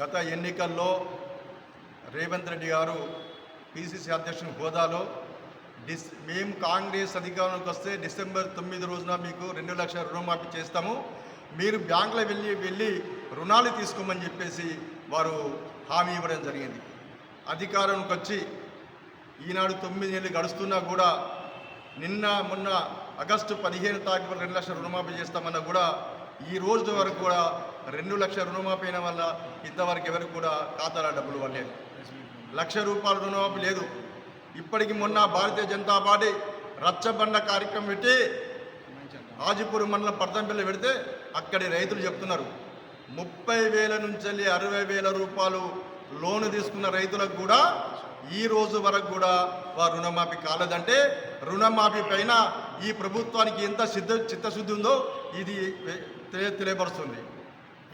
గత ఎన్నికల్లో రేవంత్ రెడ్డి గారు పిసిసి అధ్యక్షుని హోదాలో డిస్ మేము కాంగ్రెస్ అధికారంలోకి వస్తే డిసెంబర్ తొమ్మిది రోజున మీకు రెండు లక్షల రుణమాఫీ చేస్తాము. మీరు బ్యాంకులో వెళ్ళి వెళ్ళి రుణాలు తీసుకోమని చెప్పేసి వారు హామీ ఇవ్వడం జరిగింది. అధికారానికి వచ్చి ఈనాడు తొమ్మిది నెలలు గడుస్తున్నా కూడా నిన్న మొన్న ఆగస్టు పదిహేను తారీఖు రెండు లక్షల రుణమాఫీ చేస్తామన్నా కూడా ఈ రోజు వరకు కూడా రెండు లక్షల రుణమాఫీ అయిన వల్ల ఇంతవరకు ఎవరికి కూడా ఖాతాలో డబ్బులు పడలేదు. లక్ష రూపాయల రుణమాఫీ లేదు. ఇప్పటికి మొన్న భారతీయ జనతా పార్టీ రచ్చబండ కార్యక్రమం పెట్టి హాజీపూర్ మండలం పడతంపల్లి పెడితే అక్కడి రైతులు చెప్తున్నారు ముప్పై వేల నుంచి వెళ్ళి అరవై వేల రూపాయలు లోను తీసుకున్న రైతులకు కూడా ఈ రోజు వరకు కూడా వారు రుణమాఫీ కాలేదంటే రుణమాఫీ పైన ఈ ప్రభుత్వానికి ఎంత సిద్ధ చిత్తశుద్ధి ఉందో ఇది తె- తెలియపరుస్తుంది.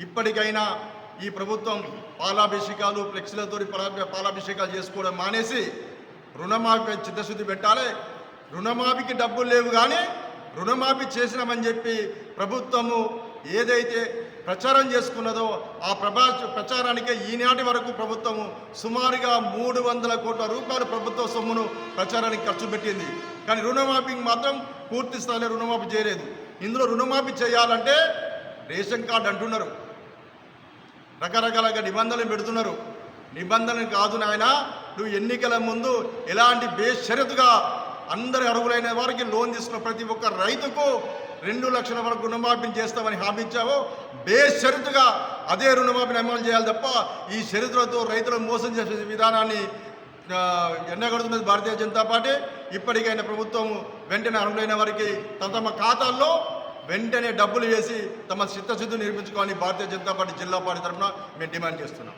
ఇప్పటికైనా ఈ ప్రభుత్వం పాలాభిషేకాలు ఫ్లెక్సీలతో పాలాభిషేకాలు చేసుకోవడం మానేసి రుణమాఫీ చిత్తశుద్ధి పెట్టాలి. రుణమాఫీకి డబ్బులు లేవు కానీ రుణమాఫీ చేసినామని చెప్పి ప్రభుత్వము ఏదైతే ప్రచారం చేసుకున్నదో ఆ ప్రభా ప్రచారానికే ఈనాటి వరకు ప్రభుత్వము సుమారుగా మూడు వందల కోట్ల రూపాయలు ప్రభుత్వ సొమ్మును ప్రచారానికి ఖర్చు పెట్టింది. కానీ రుణమాఫీకి మాత్రం పూర్తి స్థాయిలో రుణమాఫీ చేయలేదు. ఇందులో రుణమాఫీ చేయాలంటే రేషన్ కార్డు అంటున్నారు. రకరకాలుగా నిబంధనలు పెడుతున్నారు. నిబంధనలు కాదు నాయన నువ్వు ఎన్నికల ముందు ఎలాంటి బేషరతుగా అందరి అర్హులైన వారికి లోన్ తీసుకున్న ప్రతి ఒక్క రైతుకు రెండు లక్షల వరకు రుణమాఫీ చేస్తామని హామీ ఇచ్చావు బేషరతుగా అదే రుణమాఫీని అమలు చేయాలి తప్ప ఈ షరతులతో రైతులను మోసం చేసే విధానాన్ని ఆ, ఎండగడుతున్నది భారతీయ జనతా పార్టీ. ఇప్పటికైనా ప్రభుత్వం వెంటనే అర్హులైన వారికి తమ తమ ఖాతాల్లో వెంటనే డబ్బులు వేసి తమ చిత్తశుద్ధి నిర్మించుకోవాలని భారతీయ జనతా పార్టీ జిల్లా పార్టీ తరఫున మేము డిమాండ్ చేస్తున్నాం.